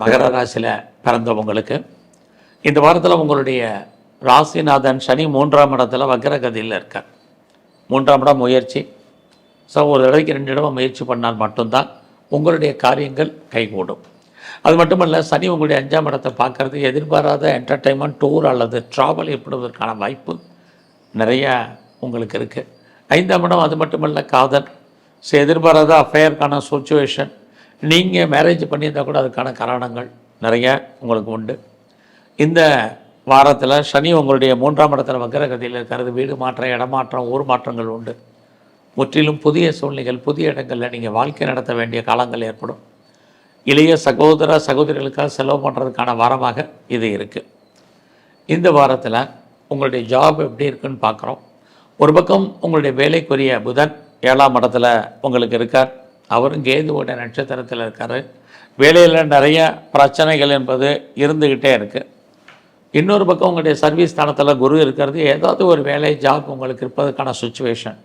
மகர ராசியில் பிறந்தவங்களுக்கு இந்த வாரத்தில் உங்களுடைய ராசிநாதன் சனி மூன்றாம் இடத்துல வக்ரகதியில் இருக்கார். மூன்றாம் இடம் முயற்சி. ஸோ ஒரு தடவைக்கு ரெண்டு இடமா முயற்சி பண்ணால் மட்டும்தான் உங்களுடைய காரியங்கள் கைகூடும். அது மட்டுமல்ல சனி உங்களுடைய அஞ்சாம் இடத்தை பார்க்குறது எதிர்பாராத என்டர்டைன்மெண்ட் டூர் அல்லது ட்ராவல் ஏற்படுவதற்கான வாய்ப்பு நிறையா உங்களுக்கு இருக்குது ஐந்தாம் இடம் அது மட்டுமல்ல காதல். ஸோ எதிர்பாராத அஃபேருக்கான சுச்சுவேஷன் நீங்கள் மேரேஜ் பண்ணியிருந்தால் கூட அதுக்கான காரணங்கள் நிறைய உங்களுக்கு உண்டு. இந்த வாரத்தில் சனி உங்களுடைய மூன்றாம் இடத்துல வக்கரகதியில் இருக்கிறது. வீடு மாற்றம் இடமாற்றம் ஊர் மாற்றங்கள் உண்டு. முற்றிலும் புதிய சூழ்நிலைகள் புதிய இடங்களில் நீங்கள் வாழ்க்கை நடத்த வேண்டிய காலங்கள் ஏற்படும். இளைய சகோதர சகோதரிகளுக்காக செலவு பண்ணுறதுக்கான வாரமாக இது இருக்குது இந்த வாரத்தில் உங்களுடைய ஜாப் எப்படி இருக்குன்னு பார்க்குறோம். ஒரு பக்கம் உங்களுடைய வேலைக்குரிய புதன் ஏழாம் இடத்துல உங்களுக்கு இருக்கார். அவரும் கேதுவோட நட்சத்திரத்தில் இருக்கார். வேலையில் நிறைய பிரச்சனைகள் என்பது இருந்துக்கிட்டே இருக்குது இன்னொரு பக்கம் உங்களுடைய சர்வீஸ் ஸ்தானத்தில் குரு இருக்கிறது. ஏதாவது ஒரு வேலை ஜாப் உங்களுக்கு இருப்பதற்கான சுச்சுவேஷன்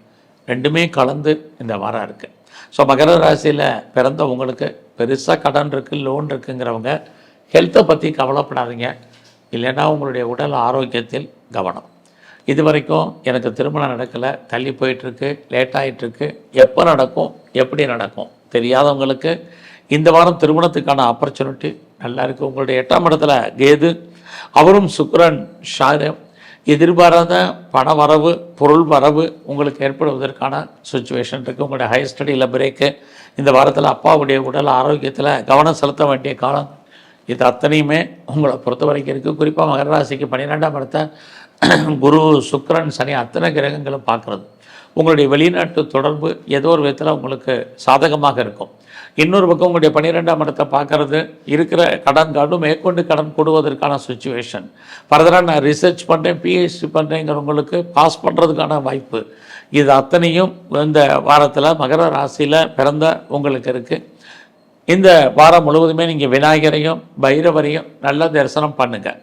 ரெண்டுமே கலந்து இந்த வாரம் இருக்குது ஸோ மகர ராசியில் பிறந்த உங்களுக்கு பெருசாக கடன் இருக்குது லோன் இருக்குங்கிறவங்க ஹெல்த்தை பற்றி கவலைப்படாதீங்க. இல்லைன்னா உங்களுடைய உடல் ஆரோக்கியத்தில் கவனம். இது வரைக்கும் எனக்கு திருமணம் நடக்கலை தள்ளி போயிட்டுருக்கு லேட் ஆகிட்டுருக்கு எப்போ நடக்கும் எப்படி நடக்கும் தெரியாதவங்களுக்கு இந்த வாரம் திருமணத்துக்கான ஆப்பர்ச்சுனிட்டி நல்லா இருக்குது உங்களுடைய எட்டாம் இடத்துல கேது அவரும் சுக்ரன் ஷாரம் எதிர்பாராத பண வரவு பொருள் வரவு உங்களுக்கு ஏற்படுவதற்கான சுச்சுவேஷன் இருக்குது உங்களுடைய ஹையர் ஸ்டடியில் பிரேக்கு இந்த வாரத்தில் அப்பாவுடைய உடல் ஆரோக்கியத்தில் கவனம் செலுத்த வேண்டிய காலம். இது அத்தனையுமே உங்களை பொறுத்த வரைக்கும் இருக்குது குறிப்பாக மகர ராசிக்கு பன்னிரெண்டாம் இடத்த குரு சுக்ரன் சனி அத்தனை கிரகங்களும் பார்க்குறது. உங்களுடைய வெளிநாட்டு தொடர்பு ஏதோ ஒரு விதத்தில் உங்களுக்கு சாதகமாக இருக்கும். இன்னொரு பக்கம் உங்களுடைய பன்னிரெண்டாம் இடத்தை பார்க்கறது. இருக்கிற கடன் கார்டும் மேற்கொண்டு கடன் கொடுவதற்கான சுச்சுவேஷன் ஃபர்தராக நான் ரிசர்ச் பண்ணுறேன் பிஹெச்டி பண்ணுறேங்கிறவங்களுக்கு பாஸ் பண்ணுறதுக்கான வாய்ப்பு. இது அத்தனையும் இந்த வாரத்தில் மகர ராசியில் பிறந்த உங்களுக்கு இருக்குது இந்த வாரம் முழுவதுமே நீங்கள் விநாயகரையும் பைரவரையும் நல்ல தரிசனம் பண்ணுங்கள்